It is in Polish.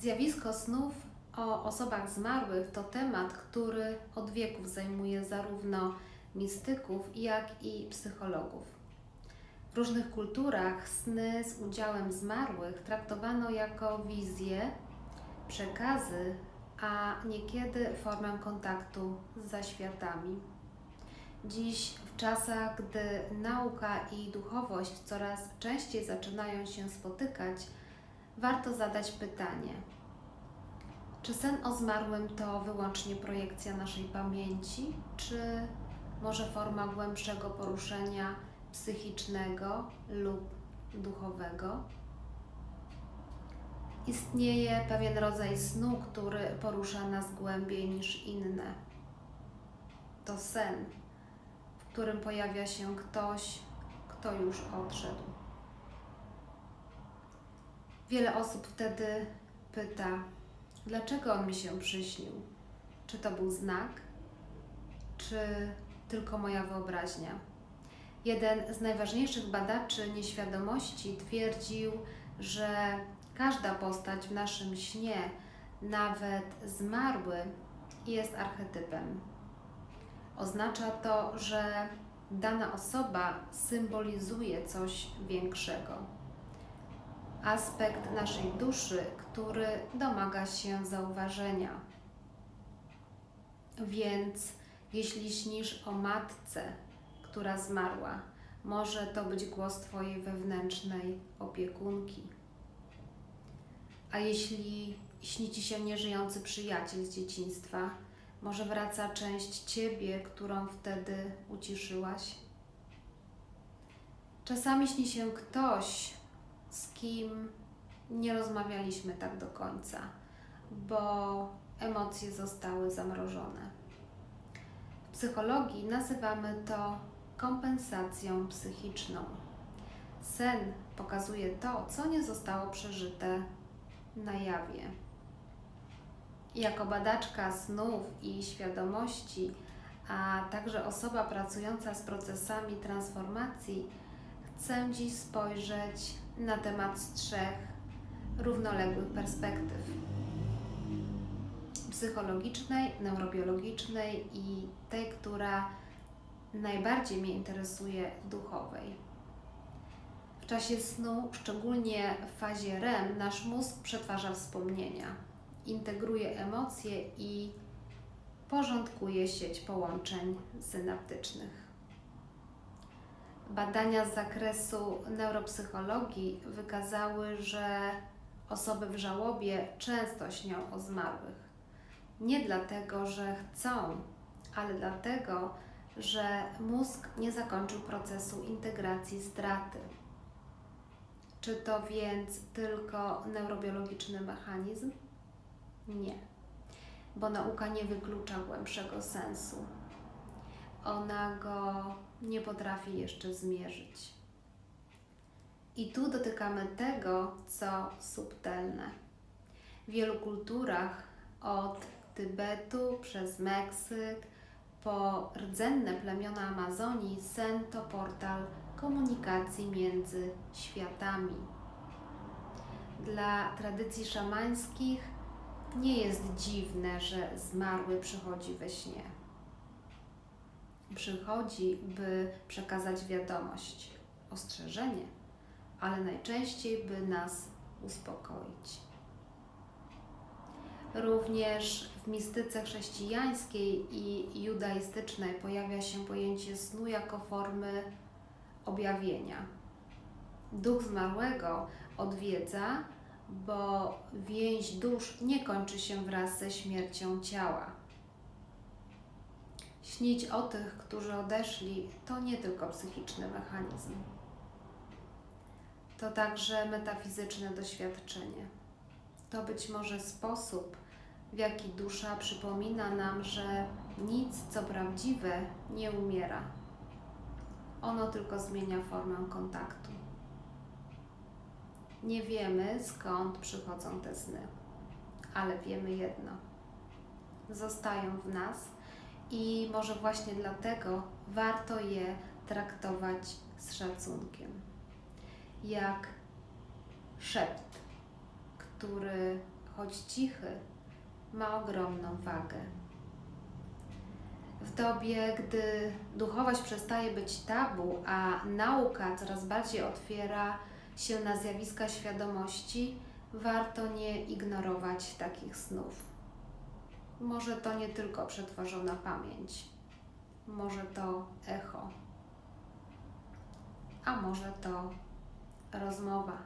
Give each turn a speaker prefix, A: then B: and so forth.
A: Zjawisko snów o osobach zmarłych to temat, który od wieków zajmuje zarówno mistyków, jak i psychologów. W różnych kulturach sny z udziałem zmarłych traktowano jako wizje, przekazy, a niekiedy formę kontaktu z zaświatami. Dziś, w czasach, gdy nauka i duchowość coraz częściej zaczynają się spotykać, warto zadać pytanie: czy sen o zmarłym to wyłącznie projekcja naszej pamięci, czy może forma głębszego poruszenia psychicznego lub duchowego? Istnieje pewien rodzaj snu, który porusza nas głębiej niż inne. To sen, w którym pojawia się ktoś, kto już odszedł. Wiele osób wtedy pyta, dlaczego on mi się przyśnił? Czy to był znak, czy tylko moja wyobraźnia? Jeden z najważniejszych badaczy nieświadomości twierdził, że każda postać w naszym śnie, nawet zmarły, jest archetypem. Oznacza to, że dana osoba symbolizuje coś większego. Aspekt naszej duszy, który domaga się zauważenia. Więc jeśli śnisz o matce, która zmarła, może to być głos Twojej wewnętrznej opiekunki. A jeśli śni Ci się nieżyjący przyjaciel z dzieciństwa, może wraca część Ciebie, którą wtedy uciszyłaś? Czasami śni się ktoś, z kim nie rozmawialiśmy tak do końca, bo emocje zostały zamrożone. W psychologii nazywamy to kompensacją psychiczną. Sen pokazuje to, co nie zostało przeżyte na jawie. Jako badaczka snów i świadomości, a także osoba pracująca z procesami transformacji, chcę dziś spojrzeć na temat z trzech równoległych perspektyw: psychologicznej, neurobiologicznej i tej, która najbardziej mnie interesuje, duchowej. W czasie snu, szczególnie w fazie REM, nasz mózg przetwarza wspomnienia, integruje emocje i porządkuje sieć połączeń synaptycznych. Badania z zakresu neuropsychologii wykazały, że osoby w żałobie często śnią o zmarłych. Nie dlatego, że chcą, ale dlatego, że mózg nie zakończył procesu integracji straty. Czy to więc tylko neurobiologiczny mechanizm? Nie, bo nauka nie wyklucza głębszego sensu. Ona go nie potrafi jeszcze zmierzyć. I tu dotykamy tego, co subtelne. W wielu kulturach, od Tybetu przez Meksyk, po rdzenne plemiona Amazonii, sen to portal komunikacji między światami. Dla tradycji szamańskich nie jest dziwne, że zmarły przychodzi we śnie. Przychodzi, by przekazać wiadomość, ostrzeżenie, ale najczęściej, by nas uspokoić. Również w mistyce chrześcijańskiej i judaistycznej pojawia się pojęcie snu jako formy objawienia. Duch zmarłego odwiedza, bo więź dusz nie kończy się wraz ze śmiercią ciała. Śnić o tych, którzy odeszli, to nie tylko psychiczny mechanizm. To także metafizyczne doświadczenie. To być może sposób, w jaki dusza przypomina nam, że nic, co prawdziwe, nie umiera. Ono tylko zmienia formę kontaktu. Nie wiemy, skąd przychodzą te sny, ale wiemy jedno: zostają w nas i może właśnie dlatego warto je traktować z szacunkiem. Jak szept, który choć cichy, ma ogromną wagę. W dobie, gdy duchowość przestaje być tabu, a nauka coraz bardziej otwiera się na zjawiska świadomości, warto nie ignorować takich snów. Może to nie tylko przetworzona pamięć, może to echo, a może to rozmowa